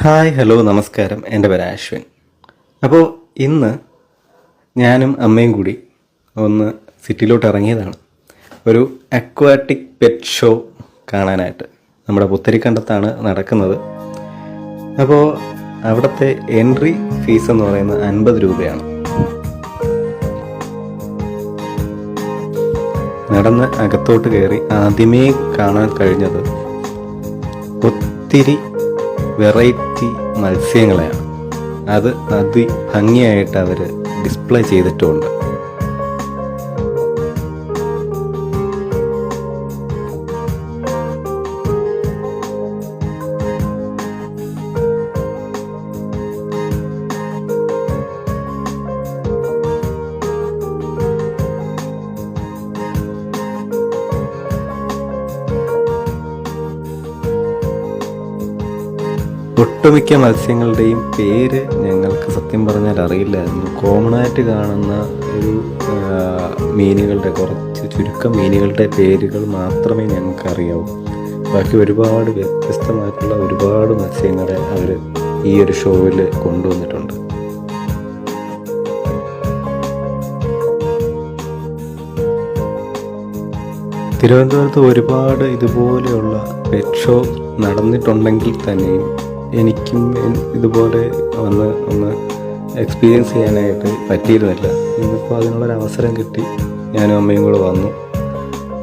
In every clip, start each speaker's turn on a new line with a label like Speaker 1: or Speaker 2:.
Speaker 1: Hi hello നമസ്കാരം. എന്റെ പേര് അശ്വിൻ. അപ്പോൾ ഇന്ന് ഞാനും അമ്മയും കൂടി ഒന്ന് സിറ്റിയിലോട്ട് ഇറങ്ങിയതാണ്. ഒരു അക്വാറ്റിക് പെറ്റ് ഷോ കാണാനായിട്ട് നമ്മുടെ പുത്തരിക്കണ്ടത്താണ് നടക്കുന്നത്. അപ്പോൾ അവിടുത്തെ എൻട്രി ഫീസ് എന്ന് പറയുന്നത് അൻപത് രൂപയാണ്. നടന്ന് അകത്തോട്ട് കയറി ആദ്യമേ കാണാൻ കഴിഞ്ഞത് ഒത്തിരി വെറൈറ്റി മത്സ്യങ്ങളെയാണ്. അത് അതി ഭംഗിയായിട്ട് അവർ ഡിസ്പ്ലേ ചെയ്തിട്ടുമുണ്ട് ഒട്ടുമിക്ക മത്സ്യങ്ങളുടെയും പേര് ഞങ്ങൾക്ക് സത്യം പറഞ്ഞാൽ അറിയില്ലായിരുന്നു. കോമണായിട്ട് കാണുന്ന ഒരു മീനുകളുടെ കുറച്ച് ചുരുക്കം മീനുകളുടെ പേരുകൾ മാത്രമേ ഞങ്ങൾക്ക് അറിയാവൂ ബാക്കി ഒരുപാട് വ്യത്യസ്തമായിട്ടുള്ള ഒരുപാട് മത്സ്യങ്ങളെ അവർ ഈ ഒരു ഷോയിൽ കൊണ്ടുവന്നിട്ടുണ്ട്. തിരുവനന്തപുരത്ത് ഒരുപാട് ഇതുപോലെയുള്ള പെറ്റ് ഷോ നടന്നിട്ടുണ്ടെങ്കിൽ തന്നെയും എനിക്കും ഇതുപോലെ വന്ന് ഒന്ന് എക്സ്പീരിയൻസ് ചെയ്യാനായിട്ട് പറ്റിയിരുന്നില്ല. ഇന്നിപ്പോൾ അതിനുള്ളൊരു അവസരം കിട്ടി. ഞാനും അമ്മയും കൂടെ വന്നു.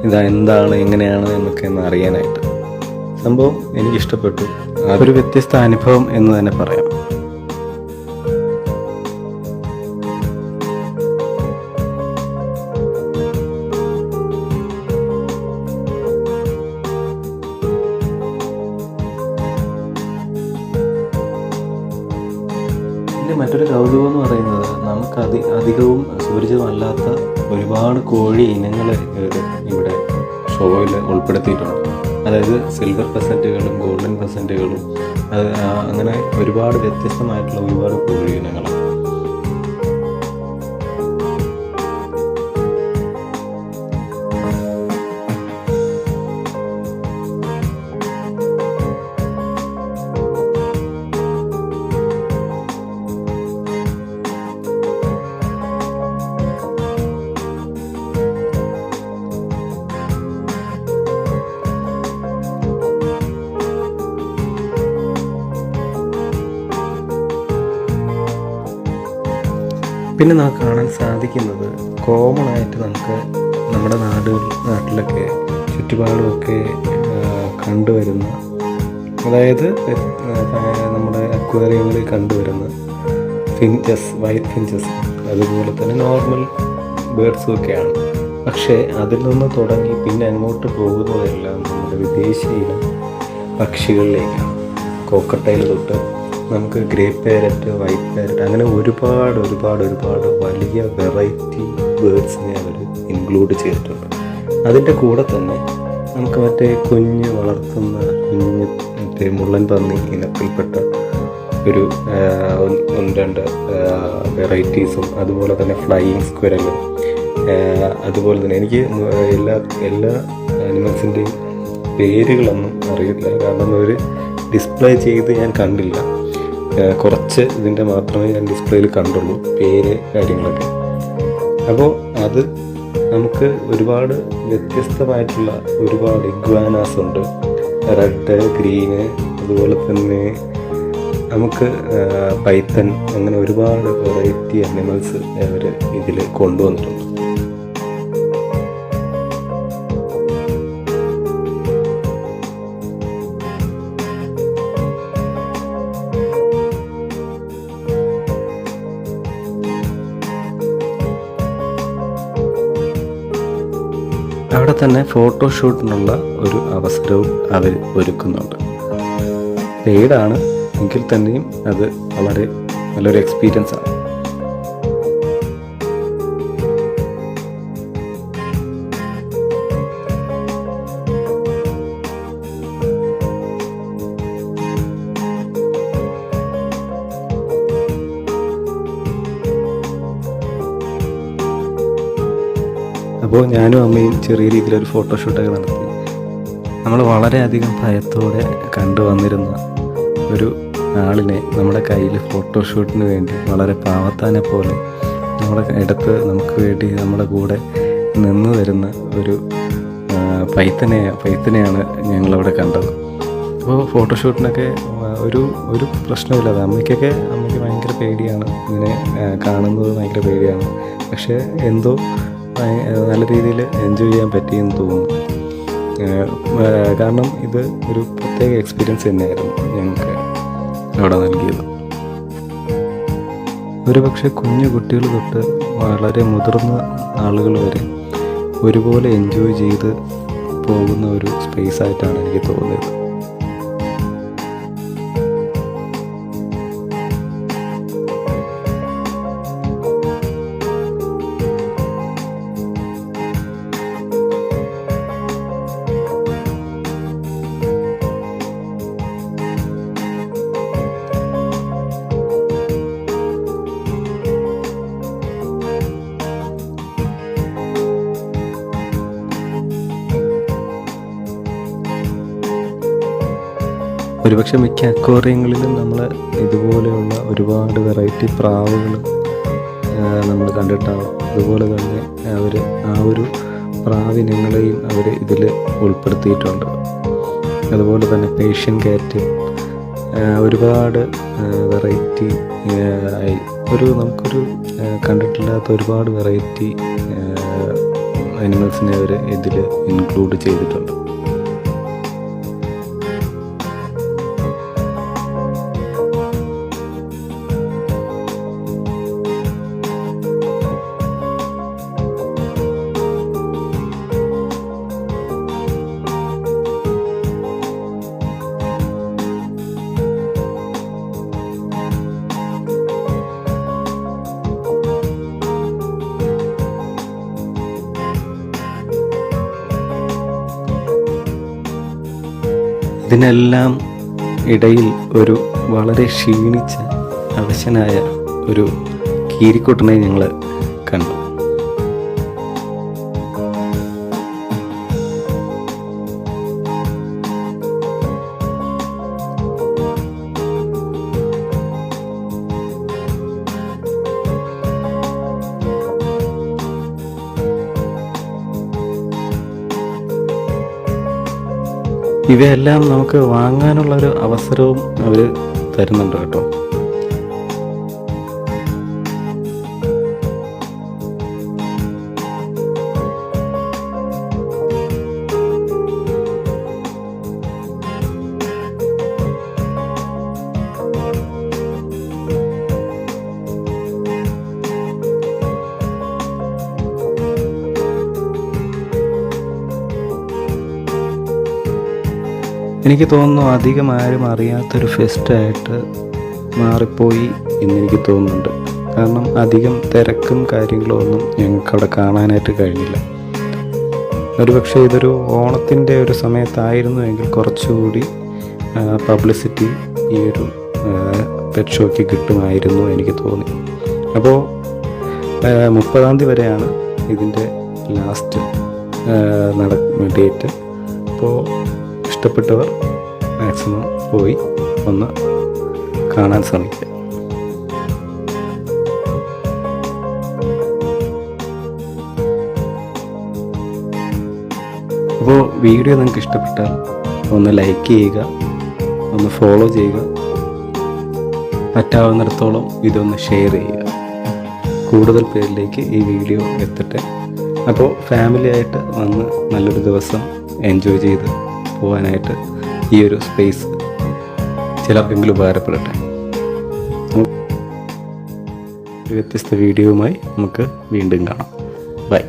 Speaker 1: ഇതാ എന്താണ് എങ്ങനെയാണ് എന്നൊക്കെ ഒന്ന് അറിയാനായിട്ട്. സംഭവം എനിക്കിഷ്ടപ്പെട്ടു. അതൊരു വ്യത്യസ്ത അനുഭവം എന്ന് തന്നെ പറയാം. അധികവും സുപരിചിതമല്ലാത്ത ഒരുപാട് കോഴി ഇനങ്ങൾ ഇവിടെ ഷോയിൽ ഉൾപ്പെടുത്തിയിട്ടുണ്ട്. അതായത് സിൽവർ പെസന്റുകളും ഗോൾഡൻ പെസന്റുകളും അങ്ങനെ ഒരുപാട് വ്യത്യസ്തമായിട്ടുള്ള ഒരുപാട് കോഴി ഇനങ്ങളാണ്. പിന്നെ നമുക്ക് കാണാൻ സാധിക്കുന്നത് കോമൺ ആയിട്ട് നമുക്ക് നമ്മുടെ നാട് നാട്ടിലൊക്കെ ചുറ്റുപാടുമൊക്കെ കണ്ടുവരുന്ന അതായത് നമ്മുടെ അക്വേറിയങ്ങളിൽ കണ്ടുവരുന്ന ഫിഞ്ചസ് വൈറ്റ് ഫിഞ്ചസ് അതുപോലെ തന്നെ നോർമൽ ബേർഡ്സും ഒക്കെയാണ്. പക്ഷേ അതിൽ നിന്ന് തുടങ്ങി പിന്നെ അങ്ങോട്ട് പോകുന്നതെല്ലാം നമ്മുടെ വിദേശീയ പക്ഷികളിലേക്കാണ്. കോക്കട്ടയിൽ തൊട്ട് നമുക്ക് ഗ്രേ പാരറ്റ് വൈറ്റ് പാരറ്റ് അങ്ങനെ ഒരുപാട് ഒരുപാട് ഒരുപാട് വലിയ വെറൈറ്റി ബേർഡ്സിനെ അവർ ഇൻക്ലൂഡ് ചെയ്തിട്ടുണ്ട്. അതിന്റെ കൂടെ തന്നെ നമുക്ക് മറ്റേ കുഞ്ഞ് വളർത്തുന്ന കുഞ്ഞ് മറ്റേ മുള്ളൻ പന്നി ഇനത്തിൽപ്പെട്ട ഒരു ഒന്ന് രണ്ട് വെറൈറ്റീസും അതുപോലെ തന്നെ ഫ്ലൈയിങ് സ്ക്വരലും അതുപോലെ തന്നെ എനിക്ക് എല്ലാ എല്ലാ ആനിമൽസിന്റെയും പേരുകളൊന്നും അറിയില്ല. കാരണം അവർ ഡിസ്പ്ലേ ചെയ്ത് ഞാൻ കണ്ടില്ല. കുറച്ച് ഇതിന്റെ മാത്രമേ ഞാൻ ഡിസ്പ്ലേയിൽ കണ്ടുള്ളൂ പേര് കാര്യങ്ങളൊക്കെ. അപ്പോൾ അത് നമുക്ക് ഒരുപാട് വ്യത്യസ്തമായിട്ടുള്ള ഒരുപാട് ഇഗ്വാനാസ് ഉണ്ട്. റെഡ് ഗ്രീന് അതുപോലെ തന്നെ നമുക്ക് പൈത്തൻ അങ്ങനെ ഒരുപാട് വെറൈറ്റി അനിമൽസ് അവർ ഇതിൽ കൊണ്ടുവന്നിട്ടുണ്ട്. അവിടെ തന്നെ ഫോട്ടോഷൂട്ടിനുള്ള ഒരു അവസരവും അവർ ഒരുക്കുന്നുണ്ട്. പെയ്ഡാണ് എങ്കിൽ തന്നെയും അത് വളരെ നല്ലൊരു എക്സ്പീരിയൻസ് ആണ്. അപ്പോൾ ഞാനും അമ്മയും ചെറിയ രീതിയിലൊരു ഫോട്ടോഷൂട്ടൊക്കെ നടത്തി. നമ്മൾ വളരെയധികം ഭയത്തോടെ കണ്ടുവന്നിരുന്ന ഒരു ആളിനെ നമ്മുടെ കയ്യിൽ ഫോട്ടോഷൂട്ടിന് വേണ്ടി വളരെ പാവത്താനെ പോലെ നമ്മുടെ ഇടത്ത് നമുക്ക് വേണ്ടി നമ്മുടെ കൂടെ നിന്ന് വരുന്ന ഒരു പൈത്തനെ പൈത്തനെയാണ് ഞങ്ങളവിടെ കണ്ടത്. അപ്പോൾ ഫോട്ടോഷൂട്ടിനൊക്കെ ഷൂട്ടിനൊക്കെ ഒരു ഒരു പ്രശ്നമില്ലാതെ അമ്മയ്ക്കൊക്കെ അമ്മയ്ക്ക് ഭയങ്കര പേടിയാണ്. ഇതിനെ കാണുന്നത് ഭയങ്കര പേടിയാണ്. പക്ഷേ എന്തോ നല്ല രീതിയിൽ എൻജോയ് ചെയ്യാൻ പറ്റിയെന്ന് തോന്നുന്നു. കാരണം ഇത് ഒരു പ്രത്യേക എക്സ്പീരിയൻസ് തന്നെയായിരുന്നു ഞങ്ങൾക്ക് അവിടെ നൽകിയത്. ഒരുപക്ഷെ കുഞ്ഞു കുട്ടികൾ തൊട്ട് വളരെ മുതിർന്ന ആളുകൾ വരെ ഒരുപോലെ എൻജോയ് ചെയ്ത് പോകുന്ന ഒരു സ്പേസ് ആയിട്ടാണ് എനിക്ക് തോന്നിയത്. ഒരുപക്ഷെ മിക്ക അക്വേറിയങ്ങളിലും നമ്മൾ ഇതുപോലെയുള്ള ഒരുപാട് വെറൈറ്റി പ്രാവുകൾ നമ്മൾ കണ്ടിട്ടാവും അതുപോലെ തന്നെ അവർ ആ ഒരു പ്രാവിനങ്ങളെയും അവർ ഇതിൽ ഉൾപ്പെടുത്തിയിട്ടുണ്ട്. അതുപോലെ തന്നെ പേഷ്യൻ കാറ്റ് ഒരുപാട് വെറൈറ്റി ആയി. ഒരു നമുക്കൊരു കണ്ടിട്ടില്ലാത്ത ഒരുപാട് വെറൈറ്റി അനിമൽസിനെ അവർ ഇതിൽ ഇൻക്ലൂഡ് ചെയ്തിട്ടുണ്ട്. ഇതിനെല്ലാം ഇടയിൽ ഒരു വളരെ ക്ഷീണിച്ച അവശനായ ഒരു കീരിക്കുട്ടനെ ഞങ്ങൾ കണ്ടു. ഇവയെല്ലാം നമുക്ക് വാങ്ങാനുള്ളൊരു അവസരവും അവർ തരുന്നുണ്ട് കേട്ടോ. എനിക്ക് തോന്നുന്നു അധികം ആരും അറിയാത്തൊരു ഫെസ്റ്റായിട്ട് മാറിപ്പോയി എന്നെനിക്ക് തോന്നുന്നുണ്ട്. കാരണം അധികം തിരക്കും കാര്യങ്ങളും ഒന്നും ഞങ്ങൾക്ക് അവിടെ കാണാനായിട്ട് കഴിഞ്ഞില്ല. ഒരുപക്ഷെ ഇതൊരു ഓണത്തിന്റെ ഒരു സമയത്തായിരുന്നു എങ്കിൽ കുറച്ചുകൂടി പബ്ലിസിറ്റി ഈ ഒരു പെറ്റ് ഷോയ്ക്ക് കിട്ടുമായിരുന്നു എനിക്ക് തോന്നി. അപ്പോൾ മുപ്പതാം തീയതി വരെയാണ് ഇതിന്റെ ലാസ്റ്റ് നട ഡേറ്റ് അപ്പോൾ ഇഷ്ടപ്പെട്ടവർ മാക്സിമം പോയി ഒന്ന് കാണാൻ ശ്രമിക്കുക. അപ്പോൾ വീഡിയോ നിങ്ങൾക്ക് ഇഷ്ടപ്പെട്ടാൽ ഒന്ന് ലൈക്ക് ചെയ്യുക ഒന്ന് ഫോളോ ചെയ്യുക. പറ്റാവുന്നിടത്തോളം ഇതൊന്ന് ഷെയർ ചെയ്യുക. കൂടുതൽ പേരിലേക്ക് ഈ വീഡിയോ എത്തട്ടെ. അപ്പോൾ ഫാമിലിയായിട്ട് വന്ന് നല്ലൊരു ദിവസം എൻജോയ് ചെയ്ത് പോകാനായിട്ട് ഈ ഒരു സ്പേസ് ചിലർക്കെങ്കിലും ഉപകാരപ്പെടട്ടെ. വ്യത്യസ്ത വീഡിയോയുമായി നമുക്ക് വീണ്ടും കാണാം. ബൈ